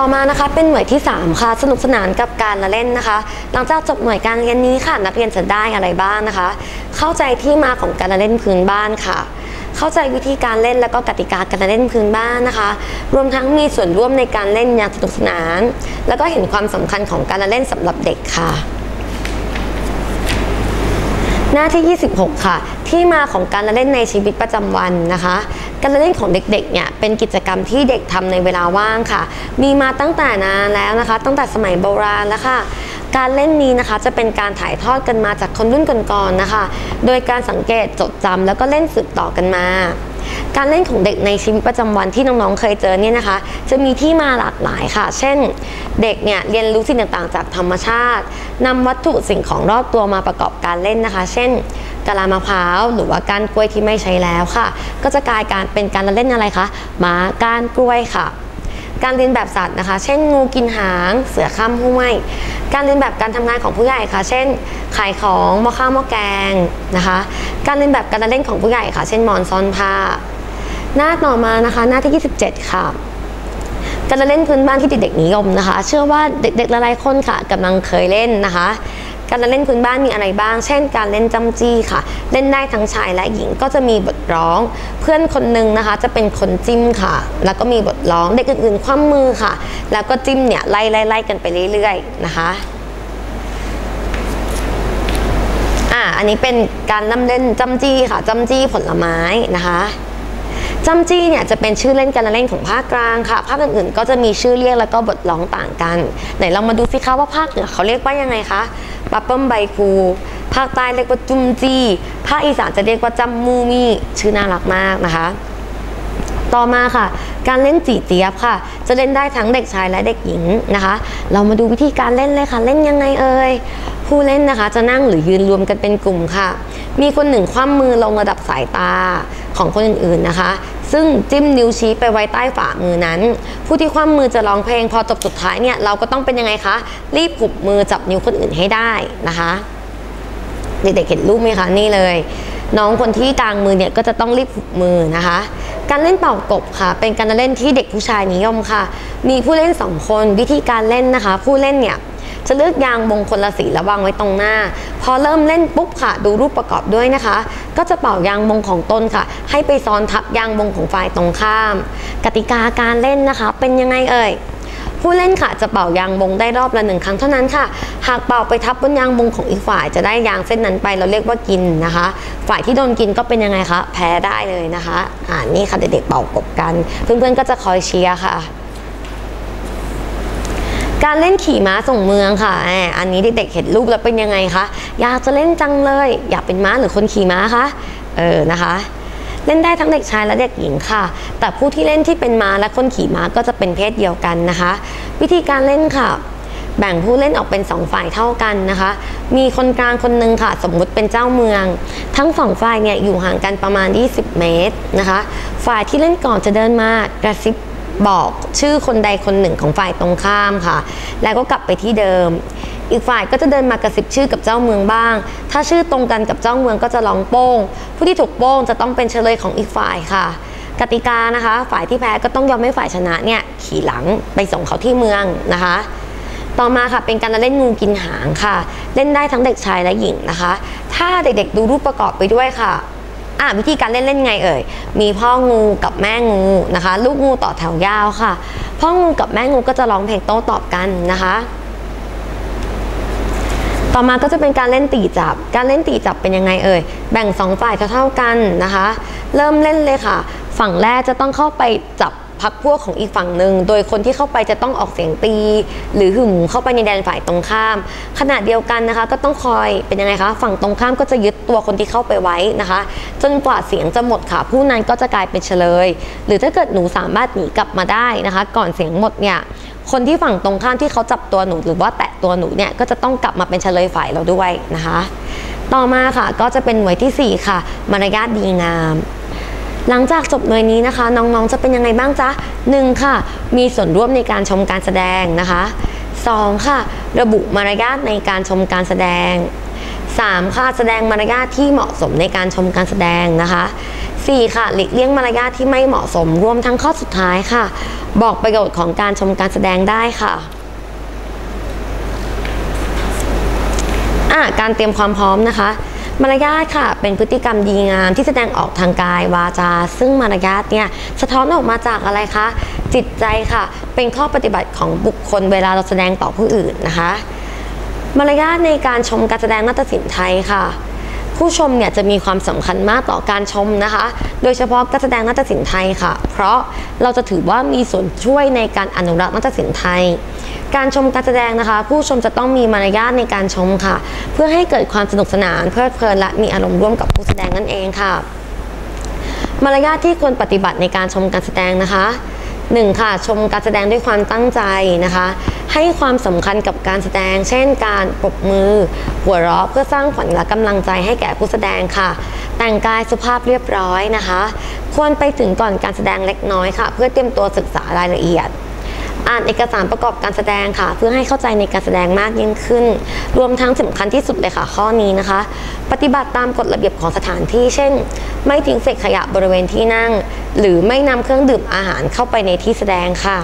ต่อมานะคะเป็นหน่วยที่ 3 ค่ะ สนุกสนานกับการละเล่นนะคะ หลังจากจบหน่วยการเรียนนี้ค่ะ นักเรียนจะได้อะไรบ้างนะคะ เข้าใจที่มาของการละเล่นพื้นบ้านค่ะ เข้าใจวิธีการเล่นและก็กติกาการเล่นพื้นบ้านนะคะ รวมทั้งมีส่วนร่วมในการเล่นอย่างสนุกสนาน แล้วก็เห็นความสำคัญของการละเล่นสำหรับเด็กค่ะหน้าที่ 26 ค่ะ ที่มาของการละเล่นในชีวิตประจำวันนะคะ การเล่นของเด็กๆเนี่ยเป็นกิจกรรมที่เด็กทำในเวลาว่างค่ะ มีมาตั้งแต่นานแล้วนะคะ ตั้งแต่สมัยโบราณแล้วค่ะ การเล่นนี้นะคะจะเป็นการถ่ายทอดกันมาจากคนรุ่นก่อนๆนะคะ โดยการสังเกตจดจำแล้วก็เล่นสืบต่อกันมาการเล่นของเด็กในชีวิตประจำวันที่น้องๆ เคยเจอเนี่ยนะคะ จะมีที่มาหลากหลายค่ะ เช่น เด็กเนี่ยเรียนรู้สิ่งต่างๆ จากธรรมชาตินำวัตถุสิ่งของรอบตัวมาประกอบการเล่นนะคะ เช่น กะลามะพร้าว หรือว่าก้ารกล้วยที่ไม่ใช้แล้วค่ะ ก็จะกลายการเป็นการละเล่นอะไรคะหมาก้ารกล้วยค่ะ การเรียนแบบสัตว์นะคะ เช่นงูกินหาง เสือข้ามห้วยการเรียนแบบการทำงานของผู้ใหญ่ค่ะ เช่น ขายของหม้อข้าวหม้อแกงนะคะ การเรียนแบบการละเล่นของผู้ใหญ่ค่ะ เช่นมอนซอนผ้า หน้าต่อมานะคะ หน้าที่ 27 ค่ะการเล่นพื้นบ้านที่เด็กๆนิยมนะคะ เชื่อว่าเด็กๆหลายๆคนค่ะกำลังเคยเล่นนะคะ การละเล่นพื้นบ้านมีอะไรบ้าง เช่น การเล่นจำจี้ค่ะ เล่นได้ทั้งชายและหญิงก็จะมีบทร้อง เพื่อนคนหนึ่งนะคะ จะเป็นคนจิ้มค่ะ แล้วก็มีบทร้องเด็กอื่นๆคว่ำมือค่ะ แล้วก็จิ้มเนี่ยไล่ไล่ไล่กันไปเรื่อยๆนะคะอ่าอันนี้เป็นการนเล่นจำจี้ค่ะจำจี้ผลไม้นะคะ จำจี้เนี่ยจะเป็นชื่อเล่นการเล่นของภาคกลางค่ะภาคอื่นๆก็จะมีชื่อเรียกแล้วก็บทร้องต่างกัน ไหนเรามาดูสิคะว่าภาคเหนือเขาเรียกว่ายังไงคะปับเปิ้มใบคูภาคใต้เรียกว่าจุมจี้ภาคอีสานจะเรียกว่าจำมูมี่ชื่อน่ารักมากนะคะ ต่อมาค่ะ การเล่นจีเจี๊ยบค่ะ จะเล่นได้ทั้งเด็กชายและเด็กหญิงนะคะ เรามาดูวิธีการเล่นเลยค่ะ เล่นยังไงเอ่ย ผู้เล่นนะคะจะนั่งหรือยืนรวมกันเป็นกลุ่มค่ะ มีคนหนึ่งคว่ำมือลงระดับสายตาของคนอื่นๆนะคะ ซึ่งจิ้มนิ้วชี้ไปไว้ใต้ฝ่ามือนั้น ผู้ที่คว่ำมือจะร้องเพลงพอจบสุดท้ายเนี่ยเราก็ต้องเป็นยังไงคะ รีบหุบมือจับนิ้วคนอื่นให้ได้นะคะเด็กๆเห็นรูปไหมคะนี่เลย น้องคนที่กลางมือเนี่ยก็จะต้องรีบหุบมือนะคะ การเล่นเป่ากบค่ะ เป็นการเล่นที่เด็กผู้ชายนิยมค่ะ มีผู้เล่นสองคนวิธีการเล่นนะคะ ผู้เล่นเนี่ย จะเลือกยางมงคนละสีแล้ววางไว้ตรงหน้า พอเริ่มเล่นปุ๊บค่ะ ดูรูปประกอบด้วยนะคะ ก็จะเป่ายางมงของตนค่ะ ให้ไปซ้อนทับยางมงของฝ่ายตรงข้าม กติกาการเล่นนะคะ เป็นยังไงเอ่ยผู้เล่นค่ะจะเป่ายางบงได้รอบละหนึ่งครั้งเท่านั้นค่ะ หากเป่าไปทับบนยางบงของอีกฝ่าย จะได้ยางเส้นนั้นไปเราเรียกว่ากินนะคะ ฝ่ายที่โดนกินก็เป็นยังไงคะแพ้ได้เลยนะคะ อ่านี่ค่ะเด็กๆเป่ากบกัน เพื่อนๆก็จะคอยเชียร์ค่ะ การเล่นขี่ม้าส่งเมืองค่ะแหมอันนี้เด็กๆเห็นรูปแล้วเป็นยังไงคะ อยากจะเล่นจังเลย อยากเป็นม้าหรือคนขี่ม้าคะ เออนะคะเล่นได้ทั้งเด็กชายและเด็กหญิงค่ะ แต่ผู้ที่เล่นที่เป็นม้าและคนขี่ม้าก็จะเป็นเพศเดียวกันนะคะ วิธีการเล่นค่ะ แบ่งผู้เล่นออกเป็นสองฝ่ายเท่ากันนะคะ มีคนกลางคนหนึ่งค่ะ สมมุติเป็นเจ้าเมือง ทั้งสองฝ่ายเนี่ยอยู่ห่างกันประมาณ 20 เมตรนะคะ ฝ่ายที่เล่นก่อนจะเดินมากระซิบ บอกชื่อคนใดคนหนึ่งของฝ่ายตรงข้ามค่ะ แล้วก็กลับไปที่เดิม อีกฝ่ายก็จะเดินมากระซิบชื่อกับเจ้าเมืองบ้าง ถ้าชื่อตรงกันกับเจ้าเมืองก็จะร้องโป้ง ผู้ที่ถูกโป้งจะต้องเป็นเฉลยของอีกฝ่ายค่ะ กติกานะคะ ฝ่ายที่แพ้ก็ต้องยอมให้ฝ่ายชนะเนี่ยขี่หลังไปส่งเขาที่เมืองนะคะต่อมาค่ะเป็นการเล่นงูกินหางค่ะ เล่นได้ทั้งเด็กชายและหญิงนะคะ ถ้าเด็กๆดูรูปประกอบไปด้วยค่ะ อะวิธีการเล่นเล่นไงเอ่ย มีพ่องูกับแม่งูนะคะ ลูกงูต่อแถวยาวค่ะ พ่องูกับแม่งูก็จะร้องเพลงโต้ตอบกันนะคะ ต่อมาก็จะเป็นการเล่นตีจับ การเล่นตีจับเป็นยังไงเอ่ย แบ่งสองฝ่ายเท่าๆกันนะคะ เริ่มเล่นเลยค่ะ ฝั่งแรกจะต้องเข้าไปจับ พักพวกของอีกฝั่งหนึ่ง โดยคนที่เข้าไปจะต้องออกเสียงตี หรือหึ่มเข้าไปในแดนฝ่ายตรงข้าม ขณะเดียวกันนะคะ ก็ต้องคอยเป็นยังไงคะ ฝั่งตรงข้ามก็จะยึดตัวคนที่เข้าไปไว้นะคะ จนกว่าเสียงจะหมดค่ะ ผู้นั้นก็จะกลายเป็นเฉลย หรือถ้าเกิดหนูสามารถหนีกลับมาได้นะคะ ก่อนเสียงหมดเนี่ยคนที่ฝั่งตรงข้ามที่เขาจับตัวหนูหรือว่าแตะตัวหนูเนี่ยก็จะต้องกลับมาเป็นเฉลยฝ่ายเราด้วยนะคะ ต่อมาค่ะก็จะเป็นหน่วยที่ 4 ค่ะ มารยาทดีงาม หลังจากจบหน่วยนี้นะคะ น้องๆจะเป็นยังไงบ้างจ๊ะ 1. ค่ะ มีส่วนร่วมในการชมการแสดงนะคะ 2. ค่ะ ระบุมารยาทในการชมการแสดง 3. ค่ะ แสดงมารยาทที่เหมาะสมในการชมการแสดงนะคะ 4. ค่ะหลีกเลี่ยงมารยาทที่ไม่เหมาะสมรวมทั้งข้อสุดท้ายค่ะ บอกประโยชน์ของการชมการแสดงได้ค่ะอะการเตรียมความพร้อมนะคะ มารยาทค่ะเป็นพฤติกรรมดีงามที่แสดงออกทางกายวาจา ซึ่งมารยาทเนี่ยสะท้อนออกมาจากอะไรคะ จิตใจค่ะ เป็นข้อปฏิบัติของบุคคลเวลาเราแสดงต่อผู้อื่นนะคะ มารยาทในการชมการแสดงนาฏศิลป์ไทยค่ะ ผู้ชมเนี่ยจะมีความสำคัญมากต่อการชมนะคะ โดยเฉพาะการแสดงนาฏศิลป์ไทยค่ะ เพราะเราจะถือว่ามีส่วนช่วยในการอนุรักษ์นาฏศิลป์ไทย การชมการแสดงนะคะ ผู้ชมจะต้องมีมารยาทในการชมค่ะ เพื่อให้เกิดความสนุกสนานเพลิดเพลินและมีอารมณ์ร่วมกับผู้แสดงนั่นเองค่ะ มารยาทที่ควรปฏิบัติในการชมการแสดงนะคะ 1. ค่ะชมการแสดงด้วยความตั้งใจนะคะ ให้ความสำคัญกับการแสดง เช่น การปรบมือ หัวเราะเพื่อสร้างขวัญและกำลังใจให้แก่ผู้แสดงค่ะ แต่งกายสุภาพเรียบร้อยนะคะ ควรไปถึงก่อนการแสดงเล็กน้อยค่ะ เพื่อเตรียมตัวศึกษารายละเอียด อ่านเอกสารประกอบการแสดงค่ะ เพื่อให้เข้าใจในการแสดงมากยิ่งขึ้น รวมทั้งสำคัญที่สุดเลยค่ะ ข้อนี้นะคะ ปฏิบัติตามกฎระเบียบของสถานที่ เช่น ไม่ทิ้งเศษขยะบริเวณที่นั่ง หรือไม่นำเครื่องดื่มอาหารเข้าไปในที่แสดงค่ะ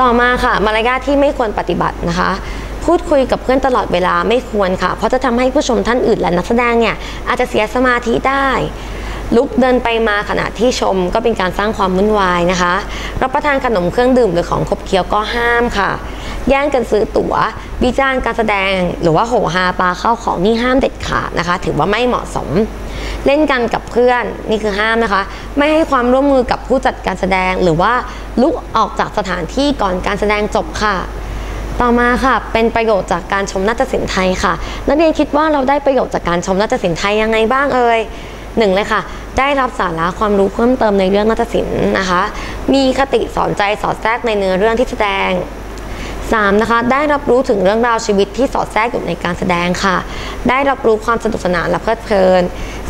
ต่อมาค่ะมารยาทที่ไม่ควรปฏิบัตินะคะ พูดคุยกับเพื่อนตลอดเวลาไม่ควรค่ะ เพราะจะทำให้ผู้ชมท่านอื่นและนักแสดงเนี่ยอาจจะเสียสมาธิได้ ลุกเดินไปมาขณะที่ชมก็เป็นการสร้างความวุ่นวายนะคะ รับประทานขนมเครื่องดื่มหรือของขบเคี้ยวก็ห้ามค่ะ แย่งกันซื้อตั๋ววิจารณ์การแสดง หรือว่าโหฮาปลาเข้าของนี่ห้ามเด็ดขาดนะคะ ถือว่าไม่เหมาะสม เล่นกันกับเพื่อนนี่คือห้ามนะคะ ไม่ให้ความร่วมมือกับผู้จัดการแสดงหรือว่าลุกออกจากสถานที่ก่อนการแสดงจบค่ะต่อมาค่ะ เป็นประโยชน์จากการชมนาฏศิลป์ไทยค่ะ นักเรียนคิดว่าเราได้ประโยชน์จากการชมนาฏศิลป์ไทยยังไงบ้างเอ่ย หนึ่งเลยค่ะ ได้รับสาระความรู้เพิ่มเติมในเรื่องนาฏศิลป์นะคะ มีคติสอนใจสอดแทรกในเนื้อเรื่องที่แสดง 3. นะคะ ได้รับรู้ถึงเรื่องราวชีวิตที่สอดแทรกอยู่ในการแสดงค่ะ ได้รับรู้ความสนุกสนานและเพลิดเพลิน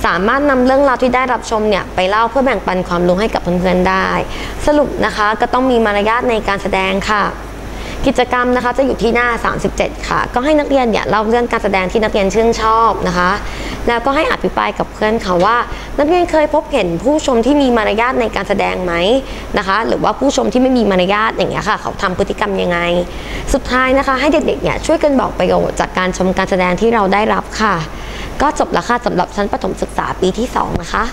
สามารถนำเรื่องราวที่ได้รับชมเนี่ยไปเล่าเพื่อแบ่งปันความรู้ให้กับเพื่อนๆได้ สรุปนะคะก็ต้องมีมารยาทในการแสดงค่ะ กิจกรรมนะคะจะอยู่ที่หน้า 37 ค่ะ ก็ให้นักเรียนเนี่ยเล่าเรื่องการแสดงที่นักเรียนชื่นชอบนะคะ แล้วก็ให้อภิปรายกับเพื่อนค่ะว่า นักเรียนเคยพบเห็นผู้ชมที่มีมารยาทในการแสดงไหมนะคะ หรือว่าผู้ชมที่ไม่มีมารยาทอย่างเงี้ยค่ะ เขาทำพฤติกรรมยังไง สุดท้ายนะคะ ให้เด็กๆเนี่ยช่วยกันบอกประโยชน์จากการชมการแสดงที่เราได้รับค่ะ ก็จบแล้วค่ะสำหรับชั้นประถมศึกษาปีที่ 2 นะคะ